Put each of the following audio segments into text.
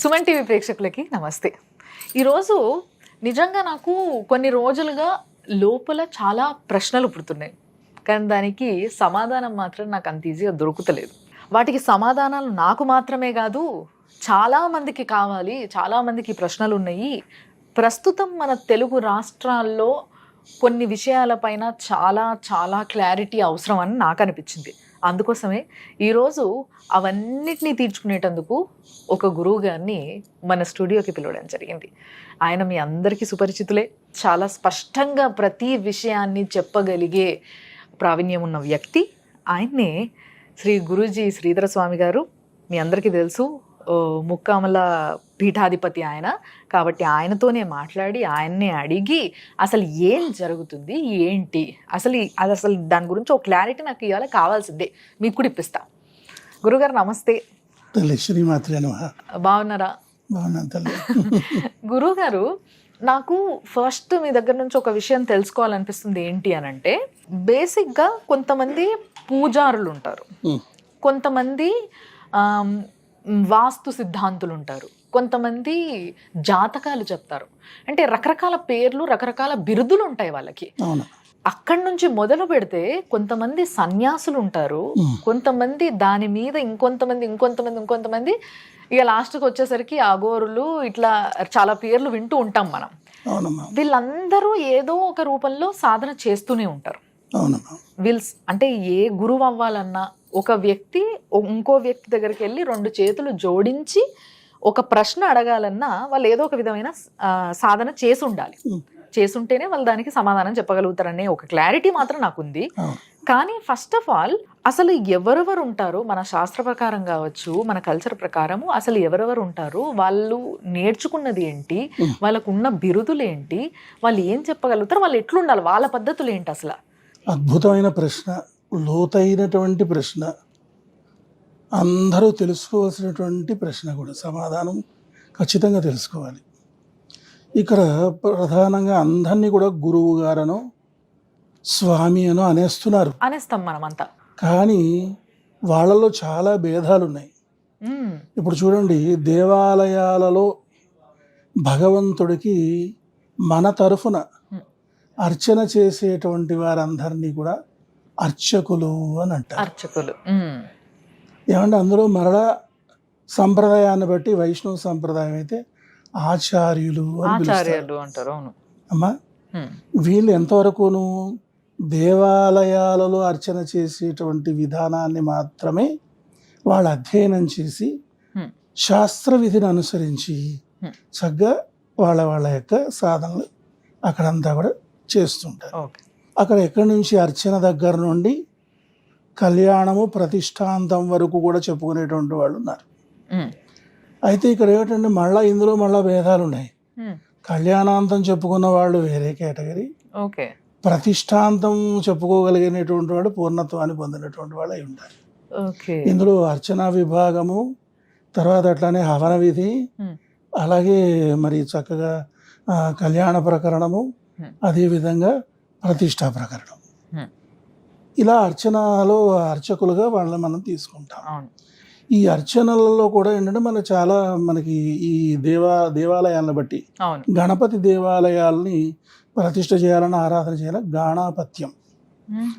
Suman TV ప్రేక్షకులకి నమస్తే. ఈరోజు నిజంగా నాకు కొన్ని రోజులుగా లోపల చాలా ప్రశ్నలు పుడుతున్నాయి. కానీ దానికి సమాధానం మాత్రం నాకు అంత ఈజీగా దొరుకుతలేదు. వాటికి సమాధానాలు నాకు మాత్రమే కాదు చాలా మందికి కావాలి చాలామందికి ప్రశ్నలు ఉన్నాయి. ప్రస్తుతం మన తెలుగు రాష్ట్రాల్లో కొన్ని విషయాలపైన చాలా చాలా క్లారిటీ అవసరం అని నాకు అనిపించింది. అందుకోసమే ఈరోజు అవన్నిటినీ తీర్చుకునేటందుకు ఒక గురువు గారిని మన స్టూడియోకి పిలవడం జరిగింది. ఆయన మీ అందరికీ సుపరిచితులే. చాలా స్పష్టంగా ప్రతి విషయాన్ని చెప్పగలిగే ప్రావీణ్యం ఉన్న వ్యక్తి ఆయన్నే శ్రీ గురూజీ శ్రీధర స్వామి గారు. మీ అందరికీ తెలుసు ముక్కామల పీఠాధిపతి ఆయన. కాబట్టి ఆయనతోనే మాట్లాడి ఆయన్నే అడిగి అసలు ఏం జరుగుతుంది ఏంటి? అసలు అది అసలు దాని గురించి ఒక క్లారిటీ నాకు ఇవాళ కావాల్సిందే. మీకు కూడా ఇప్పిస్తా. గురుగారు నమస్తే. బాగున్నారా? గురుగారు నాకు ఫస్ట్ మీ దగ్గర నుంచి ఒక విషయం తెలుసుకోవాలనిపిస్తుంది ఏంటి అని అంటే బేసిక్గా కొంతమంది పూజారులు ఉంటారు. కొంతమంది వాస్తు సిద్ధాంతులు ఉంటారు కొంతమంది జాతకాలు చెప్తారు. అంటే రకరకాల పేర్లు రకరకాల బిరుదులు ఉంటాయి వాళ్ళకి అక్కడి నుంచి మొదలు పెడితే కొంతమంది సన్యాసులు ఉంటారు కొంతమంది దాని మీద ఇంకొంతమంది ఇంకొంతమంది ఇంకొంతమంది ఇక లాస్ట్కి వచ్చేసరికి అఘోరులు ఇట్లా చాలా పేర్లు వింటూ ఉంటాం మనం. వీళ్ళందరూ ఏదో ఒక రూపంలో సాధన చేస్తూనే ఉంటారు. అవునమ్మా విల్స్ అంటే ఏ గురువు అవ్వాలన్నా ఒక వ్యక్తి ఇంకో వ్యక్తి దగ్గరికి వెళ్ళి రెండు చేతులు జోడించి ఒక ప్రశ్న అడగాలన్నా వాళ్ళు ఏదో ఒక విధమైన సాధన చేసి ఉండాలి. చేసుంటేనే వాళ్ళు దానికి సమాధానం చెప్పగలుగుతారనే ఒక క్లారిటీ మాత్రం నాకుంది. కానీ ఫస్ట్ ఆఫ్ ఆల్ అసలు ఎవరెవరు ఉంటారు? మన శాస్త్ర ప్రకారం కావచ్చు మన కల్చర్ ప్రకారము అసలు ఎవరెవరు ఉంటారు? వాళ్ళు నేర్చుకున్నది ఏంటి. వాళ్ళకు ఉన్న బిరుదులు ఏంటి? వాళ్ళు ఏం చెప్పగలుగుతారు? వాళ్ళు ఎట్లుండాలి? వాళ్ళ పద్ధతులు ఏంటి అసలు? అద్భుతమైన ప్రశ్న లోతైనటువంటి ప్రశ్న అందరూ తెలుసుకోవాల్సినటువంటి ప్రశ్న కూడా సమాధానం ఖచ్చితంగా తెలుసుకోవాలి ఇక్కడ ప్రధానంగా అందరినీ కూడా గురువు గారనో స్వామి అనో అనేస్తున్నారు అనేస్తాం మనమంతా కానీ వాళ్ళలో చాలా భేదాలు ఉన్నాయి. ఇప్పుడు చూడండి దేవాలయాలలో భగవంతుడికి మన తరఫున. అర్చన చేసేటువంటి వారందరినీ కూడా అర్చకులు అని అంటారు అర్చకులు. ఏమంటే అందులో మరలా సంప్రదాయాన్ని బట్టి వైష్ణవ సంప్రదాయం అయితే ఆచార్యులు అని ఆచార్యులు అంటారు అవును అమ్మా మ్మ్. వీళ్ళు ఎంతవరకును దేవాలయాలలో అర్చన చేసేటువంటి విధానాన్ని మాత్రమే వాళ్ళు అధ్యయనం చేసి. శాస్త్ర విధిని అనుసరించి. చక్కగా వాళ్ళ వాళ్ళ యొక్క సాధనలు అక్కడంతా కూడా చేస్తుంటారు ఓకే అక్కడ ఎక్కడి నుంచి అర్చన దగ్గర నుండి కళ్యాణము ప్రతిష్టాంతం వరకు కూడా చెప్పుకునేటువంటి వాళ్ళు ఉన్నారు. అయితే ఇక్కడ ఏమిటంటే మళ్ళా ఇందులో మళ్ళా భేదాలు ఉన్నాయి. కళ్యాణాంతం చెప్పుకున్న వాళ్ళు వేరే కేటగిరీ ఓకే ప్రతిష్టాంతం చెప్పుకోగలిగినటువంటి వాడు పూర్ణత్వాన్ని పొందినటువంటి వాళ్ళు అయి ఓకే ఇందులో అర్చనా విభాగము తర్వాత అట్లానే హవన విధి. అలాగే మరి చక్కగా కళ్యాణ ప్రకరణము. అదేవిధంగా ప్రతిష్టా ప్రకరణం. ఇలా అర్చనలో అర్చకులుగా వాళ్ళని మనం తీసుకుంటాం. ఈ అర్చనలలో కూడా ఏంటంటే మన చాలా మనకి ఈ దేవా దేవాలయాలను బట్టి గణపతి దేవాలయాల్ని ప్రతిష్ట చేయాలని ఆరాధన చేయాలని గాణాపత్యం.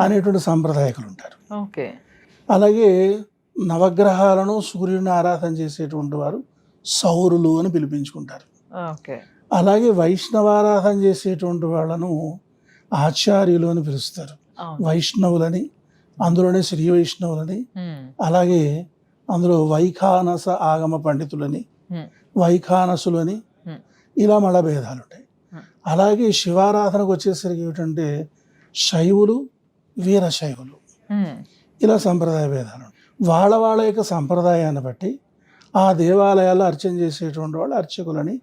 అనేటువంటి సాంప్రదాయకులు ఉంటారు. ఓకే. అలాగే నవగ్రహాలను సూర్యుడిని ఆరాధన చేసేటువంటి వారు సౌరులు అని పిలిపించుకుంటారు. ఓకే. అలాగే వైష్ణవారాధన చేసేటువంటి వాళ్ళను ఆచార్యులు అని పిలుస్తారు వైష్ణవులని అందులోనే శ్రీ వైష్ణవులని. అలాగే అందులో వైఖానస ఆగమ పండితులని. వైఖానసులని. ఇలా మళ్ళా భేదాలు ఉంటాయి. అలాగే శివారాధనకు వచ్చేసరికి ఏమిటంటే శైవులు వీరశైవులు మ్మ్. ఇలా సంప్రదాయ భేదాలు. వాళ్ళ వాళ్ళ యొక్క సంప్రదాయాన్ని బట్టి ఆ దేవాలయాల్లో అర్చన చేసేటువంటి వాళ్ళు అర్చకులని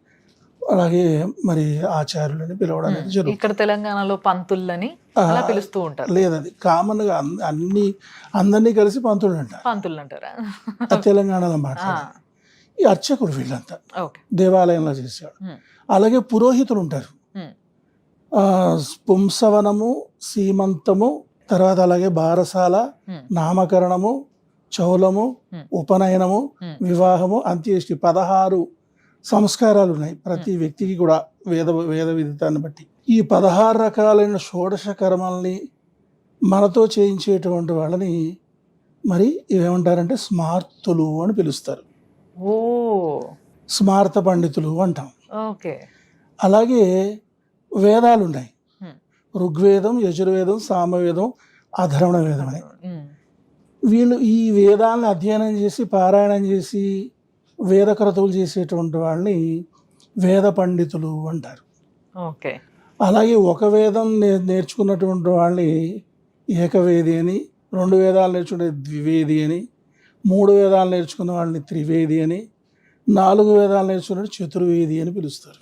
అలాగే మరి ఆచార్యులని పిలవడం అనేది జరుగుతుంది. ఇక్కడ తెలంగాణలో పంతులని అలా పిలుస్తూ ఉంటారు. లేదది కామన్గా అన్- అన్ని అందరినీ కలిసి పంతులు అంటారు. పంతులు అంటారా? తెలంగాణలో మాట్లాడారు ఈ అర్చకులు వీళ్ళంతా. దేవాలయంలో చేసేవాడు. అలాగే పురోహితులు ఉంటారు. పుంసవనము సీమంతము తర్వాత అలాగే బారసాల. నామకరణము చౌలము. ఉపనయనము. వివాహము అంత్యేష్టి పదహారు సంస్కారాలు ఉన్నాయి ప్రతి వ్యక్తికి కూడా వేద వేద విదితాన్ని బట్టి. ఈ పదహారు రకాలైన షోడశ కర్మల్ని మనతో చేయించేటువంటి వాళ్ళని మరి ఇవేమంటారంటే స్మార్తులు అని పిలుస్తారు. ఓ. స్మార్త పండితులు అంటాం. ఓకే. అలాగే వేదాలు ఉన్నాయి. ఋగ్వేదం యజుర్వేదం సామవేదం అధర్వణ వేదం అని వీళ్ళు ఈ వేదాలను అధ్యయనం చేసి పారాయణం చేసి వేద క్రతువులు చేసేటువంటి వాళ్ళని వేద పండితులు అంటారు. ఓకే. అలాగే ఒక వేదం నే- నేర్చుకున్నటువంటి వాళ్ళని ఏకవేది అని రెండు వేదాలు నేర్చుకునే ద్వివేది అని మూడు వేదాలు నేర్చుకున్న వాళ్ళని త్రివేది అని నాలుగు వేదాలు నేర్చుకున్న చతుర్వేది అని పిలుస్తారు.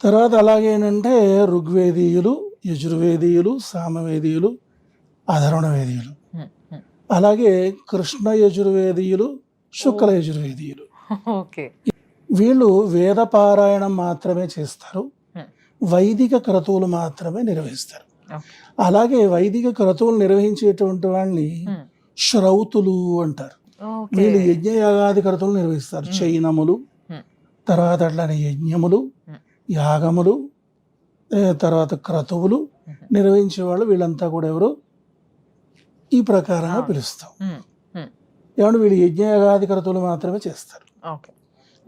తర్వాత అలాగే ఏంటంటే ఋగ్వేదీయులు యజుర్వేదీయులు సామవేదీయులు అధర్వణ వేదీయులు ఉమ్, ఉమ్. అలాగే కృష్ణ యజుర్వేదీయులు శుక్ల యజుర్వేదీయులు. ఓకే. వీళ్ళు వేద పారాయణం మాత్రమే చేస్తారు. Hmm. వైదిక క్రతువులు మాత్రమే నిర్వహిస్తారు. అలాగే వైదిక క్రతువులు నిర్వహించేటువంటి వాళ్ళని ఉమ్, శ్రౌతులు అంటారు. వీళ్ళు యజ్ఞయాగాది క్రతువులు నిర్వహిస్తారు. Hmm. చైనములు Hmm. తర్వాత అట్లానే యజ్ఞములు Hmm. యాగములు తర్వాత క్రతువులు నిర్వహించే వాళ్ళు వీళ్ళంతా కూడా ఎవరు? ఈ ప్రకారంగా. పిలుస్తాం. ఏమంటే వీళ్ళు యజ్ఞయాగాది క్రతువులు మాత్రమే చేస్తారు.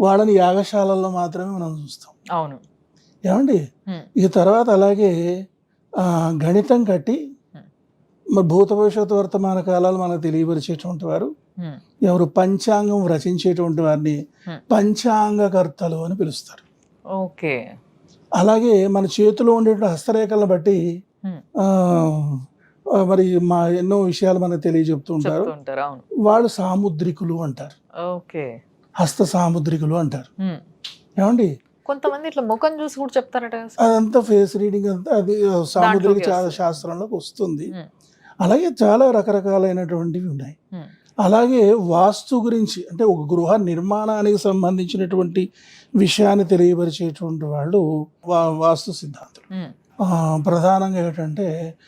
వాళ్ళని యాగశాలల్లో మాత్రమే మనం చూస్తాం. అవును. ఏమండి? ఈ తర్వాత అలాగే గణితం కట్టి. మరి భూత భవిష్యత్తు వర్తమాన కాలాలు మనకు తెలియపరిచేటువంటి వారు ఎవరు పంచాంగం రచించేటువంటి వారిని. పంచాంగకర్తలు అని పిలుస్తారు. ఓకే. అలాగే మన చేతిలో ఉండే హస్తరేఖలను బట్టి మరి మా ఎన్నో విషయాలు మనకు తెలియజెప్తూ ఉంటారు. చెప్తుంటారు అవును. వాళ్ళు సాముద్రికులు అంటారు. ఓకే. హస్త సాముద్రికులు అంటారు. ఏమండి? కొంతమంది ఇట్లా ముఖం చూసి కూడా చెప్తారట? అదంతా ఫేస్ రీడింగ్ అంతా అది సాముద్రిక. శాస్త్రంలోకి వస్తుంది. అలాగే చాలా రకరకాలైనటువంటివి ఉన్నాయి. అలాగే వాస్తు గురించి అంటే ఒక గృహ నిర్మాణానికి సంబంధించినటువంటి విషయాన్ని తెలియపరిచేటువంటి వాళ్ళు వా- వాస్తు సిద్ధాంతులు. ప్రధానంగా ఏంటంటే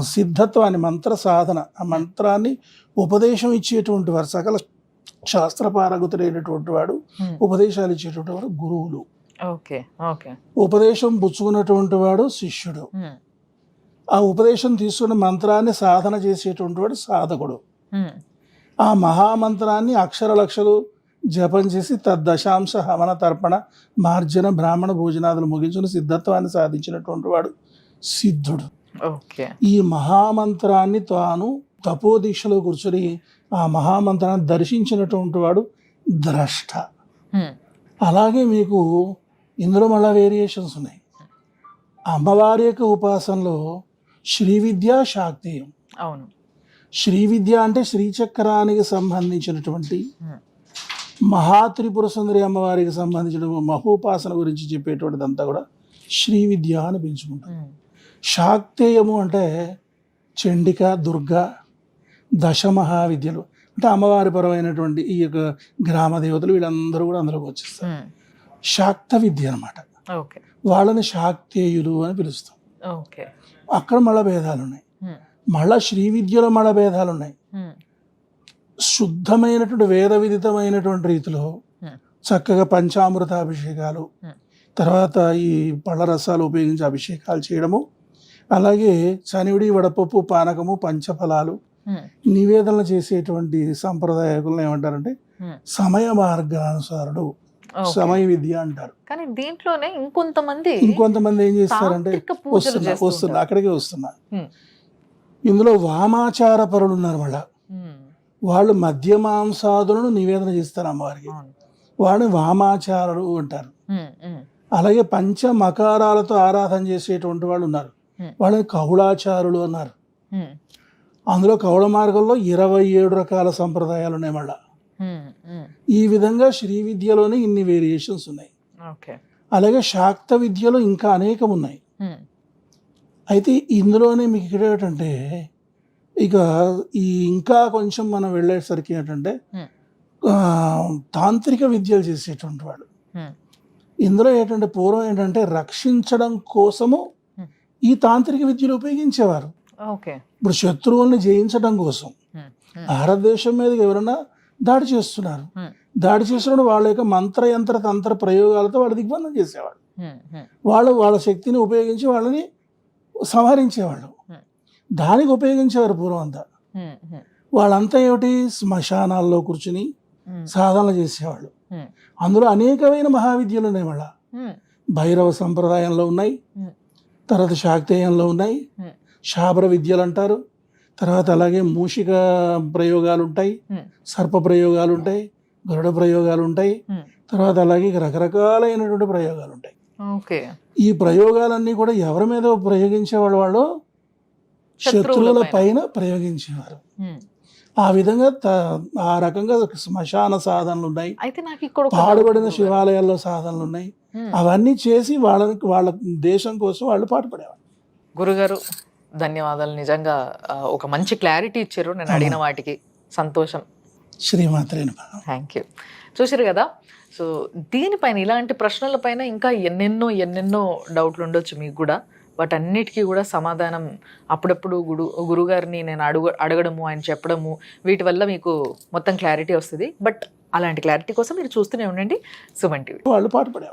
సిద్ధత్వాన్ని మంత్ర సాధన ఆ మంత్రాన్ని ఉపదేశం ఇచ్చేటువంటి వారు సకల శాస్త్ర పారగతులైనటువంటి వాడు ఉమ్. ఉపదేశాలు ఇచ్చేటువంటి వాడు గురువులు. Okay okay. ఉపదేశం పుచ్చుకున్నటువంటి వాడు శిష్యుడు. ఉమ్, ఆ ఉపదేశం తీసుకున్న మంత్రాన్ని సాధన చేసేటువంటి వాడు సాధకుడు. ఉమ్, ఆ మహామంత్రాన్ని అక్షర లక్షలు జపం చేసి తద్దశాంశ హవన తర్పణ మార్జన బ్రాహ్మణ భోజనాదులు ముగించుకుని సిద్ధత్వాన్ని సాధించినటువంటి వాడు సిద్ధుడు. ఈ మహామంత్రాన్ని తాను తపోదీక్షలో కూర్చొని ఆ మహామంత్రాన్ని దర్శించినటువంటి వాడు ద్రష్ట. అలాగే మీకు ఇందులో మళ్ళా వేరియేషన్స్ ఉన్నాయి. అమ్మవారి యొక్క ఉపాసనలో శ్రీ విద్య శాక్తేయం అవును. శ్రీ విద్య అంటే శ్రీచక్రానికి సంబంధించినటువంటి మహాత్రిపుర సుందరి అమ్మవారికి సంబంధించిన మహోపాసన గురించి చెప్పేటువంటిదంతా కూడా శ్రీ విద్య అని పెంచుకుంటాం శాక్తేయము అంటే చండిక దుర్గ దశ మహావిద్యలు అంటే అమ్మవారి పరమైనటువంటి ఈ యొక్క గ్రామ దేవతలు వీళ్ళందరూ కూడా అందులోకి వచ్చేస్తారు. శాక్త విద్య అనమాట వాళ్ళని శాక్తేయులు అని పిలుస్తాం. ఓకే. అక్కడ మళ్ళా భేదాలు ఉన్నాయి మళ్ళా శ్రీ విద్యలో మళ్ళా భేదాలు ఉన్నాయి శుద్ధమైనటువంటి వేద విదితమైనటువంటి రీతిలో. చక్కగా పంచామృత అభిషేకాలు. తర్వాత ఈ పళ్ళ రసాలు ఉపయోగించి అభిషేకాలు చేయడము అలాగే చనివిడి వడపప్పు పానకము పంచఫలాలు నివేదనలు చేసేటువంటి సాంప్రదాయకులను ఏమంటారంటే సమయ మార్గానుసారుడు. సమయ విద్య అంటారు. కానీ దీంట్లోనే ఇంకొంతమంది ఇంకొంతమంది ఏం చేస్తారంటే వస్తున్నా వస్తున్నా. అక్కడికే వస్తున్నా. ఇందులో వామాచార పరులు ఉన్నారు మళ్ళా వాళ్ళు మద్య మాంసాదులను నివేదన చేస్తారు అమ్మవారికి. వాడిని వామాచారులు అంటారు. అలాగే పంచ మకారాలతో ఆరాధన చేసేటువంటి వాళ్ళు ఉన్నారు. వాళ్ళని కౌళాచారులు అన్నారు. అందులో కౌళ మార్గంలో ఇరవై ఏడు రకాల సంప్రదాయాలు ఉన్నాయి మళ్ళా. ఈ విధంగా శ్రీ విద్యలోనే ఇన్ని వేరియేషన్స్ ఉన్నాయి. ఓకే. అలాగే శాక్త విద్యలో ఇంకా అనేకం ఉన్నాయి. అయితే ఇందులోనే మీకు ఇక్కడ ఏంటంటే ఇక ఈ ఇంకా కొంచెం మనం వెళ్ళేసరికి ఏంటంటే తాంత్రిక విద్యలు చేసేటువంటి వాడు ఇందులో ఏంటంటే పూర్వం ఏంటంటే రక్షించడం కోసము. ఈ తాంత్రిక విద్యలు ఉపయోగించేవారు. ఇప్పుడు శత్రువుల్ని జయించడం కోసం భారతదేశం మీదకి ఎవరైనా దాడి చేస్తున్నారు. దాడి చేసినప్పుడు వాళ్ళ యొక్క మంత్ర యంత్ర తంత్ర ప్రయోగాలతో వాళ్ళు దిగ్బంధం చేసేవాళ్ళు. వాళ్ళు వాళ్ళ శక్తిని ఉపయోగించి వాళ్ళని సంహరించేవాళ్ళు. దానికి ఉపయోగించేవారు పూర్వం అంతా. వాళ్ళంతా ఏమిటి? శ్మశానాల్లో కూర్చుని సాధనలు చేసేవాళ్ళు. అందులో అనేకమైన మహావిద్యలు ఉన్నాయి ఉమ్, భైరవ సంప్రదాయంలో ఉన్నాయి. తర్వాత శాక్తేయంలో ఉన్నాయి. శాబర విద్యలు అంటారు. తర్వాత అలాగే మూషిక ప్రయోగాలు ఉంటాయి. సర్ప ప్రయోగాలు ఉంటాయి గరుడ ప్రయోగాలు ఉంటాయి. తర్వాత అలాగే రకరకాలైనటువంటి ప్రయోగాలు ఉంటాయి ఈ ప్రయోగాలన్నీ కూడా ఎవరి మీద ప్రయోగించేవాళ్ళు వాళ్ళు? శత్రువుల పైన. ప్రయోగించేవారు. ఆ విధంగా ఆ రకంగా శ్మశాన సాధనలు ఉన్నాయి పాడుబడిన శివాలయాల్లో సాధనలు ఉన్నాయి. అవన్నీ చేసి వాళ్ళకి వాళ్ళ దేశం కోసం వాళ్ళు పాటుపడేవారు గురుగారు ధన్యవాదాలు. నిజంగా ఒక మంచి క్లారిటీ ఇచ్చారు. నేను అడిగిన వాటికి సంతోషం. శ్రీమాత్రే. థ్యాంక్ యూ చూసారు కదా? సో దీనిపైన ఇలాంటి ప్రశ్నలపైన ఇంకా ఎన్నెన్నో ఎన్నెన్నో డౌట్లు ఉండొచ్చు మీకు కూడా. వాటన్నిటికీ కూడా సమాధానం అప్పుడప్పుడు గురు గురుగారిని నేను అడుగు అడగడము ఆయన చెప్పడము వీటి వల్ల మీకు మొత్తం క్లారిటీ వస్తుంది. బట్ అలాంటి క్లారిటీ కోసం మీరు చూస్తూనే ఉండండి. సుమన్ టీవీ. వాళ్ళు పాటుపడేవారు.